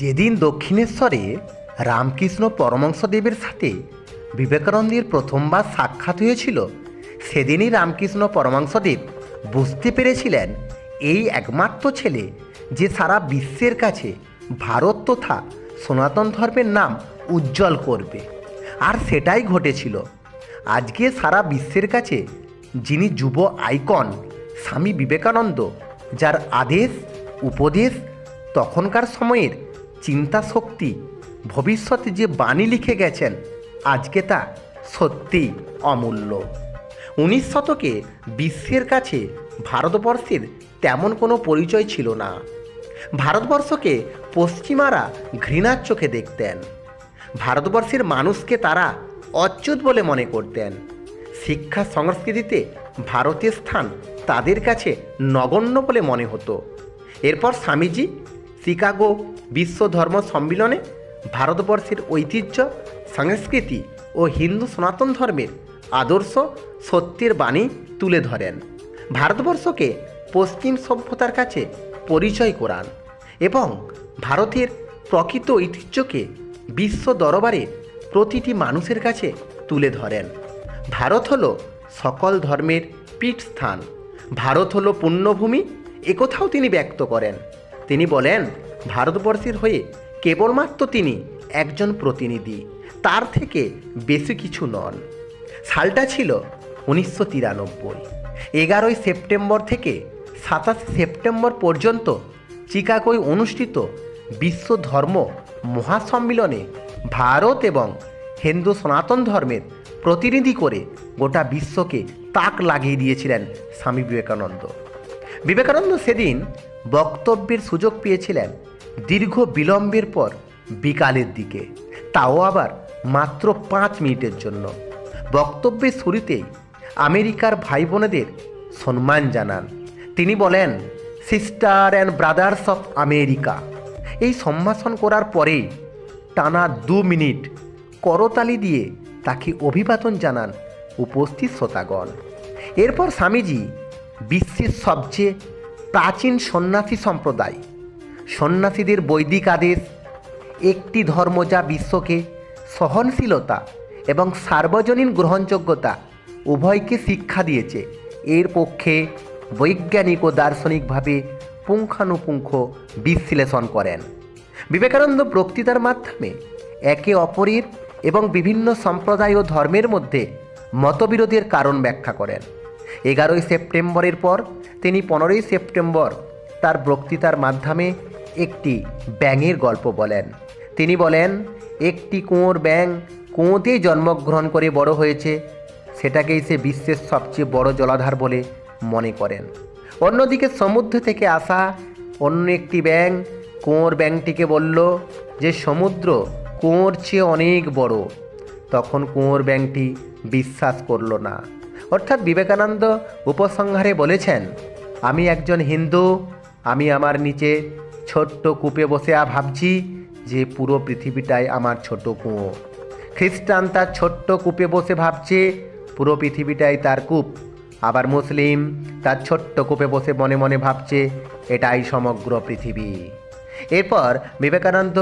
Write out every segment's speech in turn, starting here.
যেদিন দক্ষিণেশ্বরে রামকৃষ্ণ পরমংসদেবের সাথে বিবেকানন্দের প্রথমবার সাক্ষাৎ হয়েছিল, সেদিনই রামকৃষ্ণ পরমাংসদেব বুঝতে পেরেছিলেন এই একমাত্র ছেলে যে সারা বিশ্বের কাছে ভারত তথা সনাতন ধর্মের নাম উজ্জ্বল করবে। আর সেটাই ঘটেছিল। আজকে সারা বিশ্বের কাছে যিনি যুব আইকন, স্বামী বিবেকানন্দ, যার আদেশ, উপদেশ তখনকার সময়ের চিন্তা শক্তি ভবিষ্যতে যে বাণী লিখে গেছেন, আজকে তা সত্যি অমূল্য। উনিশ শতকে বিশ্বের কাছে ভারতবর্ষের তেমন কোনো পরিচয় ছিল না। ভারতবর্ষকে পশ্চিমারা ঘৃণার চোখে দেখতেন। ভারতবর্ষের মানুষকে তারা অচ্যুত বলে মনে করতেন। শিক্ষা সংস্কৃতিতে ভারতের স্থান তাদের কাছে নগণ্য বলে মনে হতো। এরপর স্বামীজি শিকাগো বিশ্ব ধর্ম সম্মিলনে ভারতবর্ষের ঐতিহ্য, সংস্কৃতি ও হিন্দু সনাতন ধর্মের আদর্শ সত্যের বাণী তুলে ধরেন। ভারতবর্ষকে পশ্চিম সভ্যতার কাছে পরিচয় করান এবং ভারতের প্রকৃত ঐতিহ্যকে বিশ্ব দরবারে প্রতিটি মানুষের কাছে তুলে ধরেন। ভারত হল সকল ধর্মের পীঠস্থান। ভারত হল পুণ্যভূমি একথাও তিনি ব্যক্ত করেন। তিনি বলেন, ভারতবর্ষের হয়ে কেবলমাত্র তিনি একজন প্রতিনিধি, তার থেকে বেশি কিছু নন। সালটা ছিল উনিশশো তিরানব্বই। এগারোই সেপ্টেম্বর থেকে সাতাশে সেপ্টেম্বর পর্যন্ত চিকাগোয় অনুষ্ঠিত বিশ্ব ধর্ম মহাসম্মিলনে ভারত এবং হিন্দু সনাতন ধর্মের প্রতিনিধি করে গোটা বিশ্বকে তাক লাগিয়ে দিয়েছিলেন স্বামী বিবেকানন্দ। বিবেকানন্দ সেদিন বক্তব্যের সুযোগ পেয়েছিলেন দীর্ঘ বিলম্বের পর বিকালের দিকে। তাও আবার মাত্র পাঁচ মিনিটের জন্য। বক্তব্যের শুরুতেই আমেরিকার ভাই বোনেদের সম্মান জানান। তিনি বলেন, sister and brothers of America. এই সম্ভাষণ করার পরেই টানা দু মিনিট করতালি দিয়ে তাকে অভিবাদন জানান উপস্থিত শ্রোতাগণ। এরপর স্বামীজি বিশ্বের সবচেয়ে প্রাচীন সন্ন্যাসী সম্প্রদায়। সন্ন্যাসীদের বৈদিক আদেশ, একটি ধর্ম যা বিশ্বকে সহনশীলতা এবং সার্বজনীন গ্রহণযোগ্যতা উভয়কে শিক্ষা দিয়েছে। এর পক্ষে বৈজ্ঞানিক ও দার্শনিকভাবে পুঙ্খানুপুঙ্খ বিশ্লেষণ করেন। বিবেকানন্দ বক্তৃতার মাধ্যমে একে অপরের এবং বিভিন্ন সম্প্রদায় ও ধর্মের মধ্যে মতবিরোধের কারণ ব্যাখ্যা করেন। এগারোই সেপ্টেম্বরের পর তিনি পনেরোই সেপ্টেম্বর তার বক্তৃতার মাধ্যমে একটি ব্যাঙের গল্প বলেন। তিনি বলেন, একটি কুঁয়োর ব্যাঙ কুঁয়োতেই জন্মগ্রহণ করে বড় হয়েছে। সেটাকেই সে বিশ্বের সবচেয়ে বড় জলাধার বলে মনে করেন। অন্যদিকে সমুদ্র থেকে আসা অন্য একটি ব্যাঙ কুঁয়োর ব্যাঙটিকে বলল যে, সমুদ্র কুঁয়োর চেয়ে অনেক বড়। তখন কুঁয়োর ব্যাঙটি বিশ্বাস করল না। অর্থাৎ বিবেকানন্দ উপসংহারে বলেছেন আমি একজন হিন্দু, আমি আমার নিচে ছোট্ট কূপে বসে ভাবছি যে পুরো পৃথিবীটাই আমার ছোট কুঁয়ো। খ্রিস্টান তার ছোট্ট কূপে বসে ভাবছে, পুরো পৃথিবীটাই তার কূপ। আবার মুসলিম তার ছোট্ট কূপে বসে মনে মনে ভাবছে, এটাই সমগ্র পৃথিবী। এরপর বিবেকানন্দ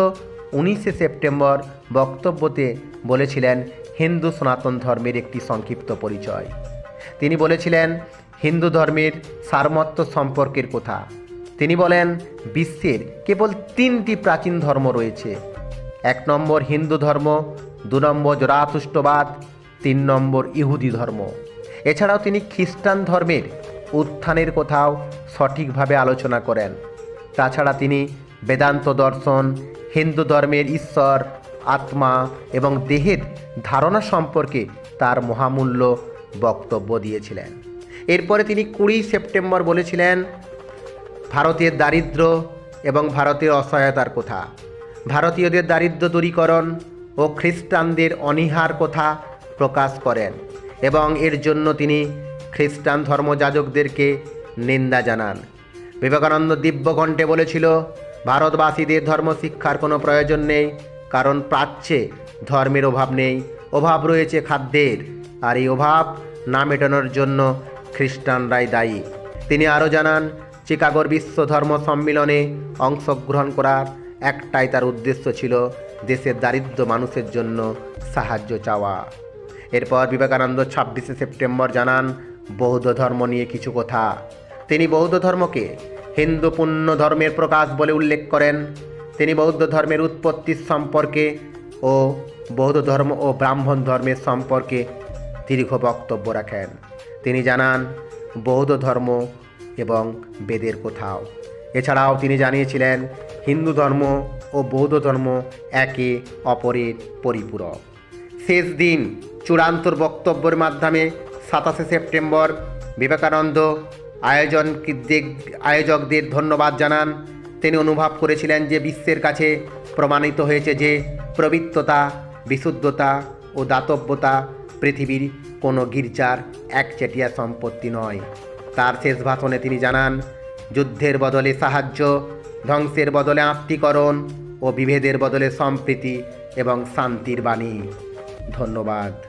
উনিশে সেপ্টেম্বর বক্তব্যতে বলেছিলেন, হিন্দু সনাতন ধর্মের একটি সংক্ষিপ্ত পরিচয়। তিনি বলেছিলেন হিন্দু ধর্মের সারমত্ব সম্পর্কের কথা। তিনি বলেন, বিশ্বের কেবল তিনটি প্রাচীন ধর্ম রয়েছে। এক নম্বর হিন্দু ধর্ম, দু নম্বর জরাতুষ্টবাদ, তিন নম্বর ইহুদি ধর্ম। এছাড়াও তিনি খ্রিস্টান ধর্মের উত্থানের কোথাও সঠিকভাবে আলোচনা করেন। তাছাড়া তিনি বেদান্ত দর্শন, হিন্দু ধর্মের ঈশ্বর, আত্মা এবং দেহের ধারণা সম্পর্কে তার মহামূল্য বক্তব্য দিয়েছিলেন। এরপরে তিনি কুড়ি সেপ্টেম্বর বলেছিলেন ভারতের দারিদ্র এবং ভারতের অসহায়তার কথা। ভারতীয়দের দারিদ্র দূরীকরণ ও খ্রিস্টানদের অনীহার কথা প্রকাশ করেন এবং এর জন্য তিনি খ্রিস্টান ধর্মযাজকদেরকে নিন্দা জানান। বিবেকানন্দ দিব্যকণ্ঠে বলেছিল, ভারতবাসীদের ধর্ম শিক্ষার কোনো প্রয়োজন নেই, কারণ প্রাচ্যে ধর্মের অভাব নেই। অভাব রয়েছে খাদ্যের, আর এই অভাব না মেটানোর জন্য খ্রিস্টানরাই দায়ী। তিনি আরও জানান, চিকাগোর বিশ্ব ধর্ম সম্মিলনে অংশগ্রহণ করার একটাই তার উদ্দেশ্য ছিল দেশের দারিদ্র মানুষের জন্য সাহায্য চাওয়া। এরপর বিবেকানন্দ ছাব্বিশে সেপ্টেম্বর জানান, বৌদ্ধ ধর্ম নিয়ে কিছু কথা। তিনি বৌদ্ধ ধর্মকে হিন্দু পুণ্য ধর্মের প্রকাশ বলে উল্লেখ করেন। তিনি বৌদ্ধ ধর্মের উৎপত্তি সম্পর্কে ও বৌদ্ধ ধর্ম ও ব্রাহ্মণ ধর্মের সম্পর্কে দীর্ঘ বক্তব্য রাখেন। তিনি জানান, বৌদ্ধ ধর্ম এবং বেদের কোথাও। এছাড়াও তিনি জানিয়েছিলেন, হিন্দু ধর্ম ও বৌদ্ধ ধর্ম একে অপরের পরিপূরক। শেষ দিন চূড়ান্তর বক্তব্যের মাধ্যমে সাতাশে সেপ্টেম্বর বিবেকানন্দ আয়োজন আয়োজকদের ধন্যবাদ জানান। তিনি অনুভব করেছিলেন যে বিশ্বের কাছে প্রমাণিত হয়েছে যে পবিত্রতা, বিশুদ্ধতা ও দাতব্যতা পৃথিবীর কোনো গির্জার একচেটিয়া সম্পত্তি নয়। তার শেষ ভাষণে তিনি জানান, যুদ্ধের বদলে সাহায্য, ধ্বংসের বদলে আত্মীকরণ ও বিভেদের বদলে সম্প্রীতি এবং শান্তির বাণী। ধন্যবাদ।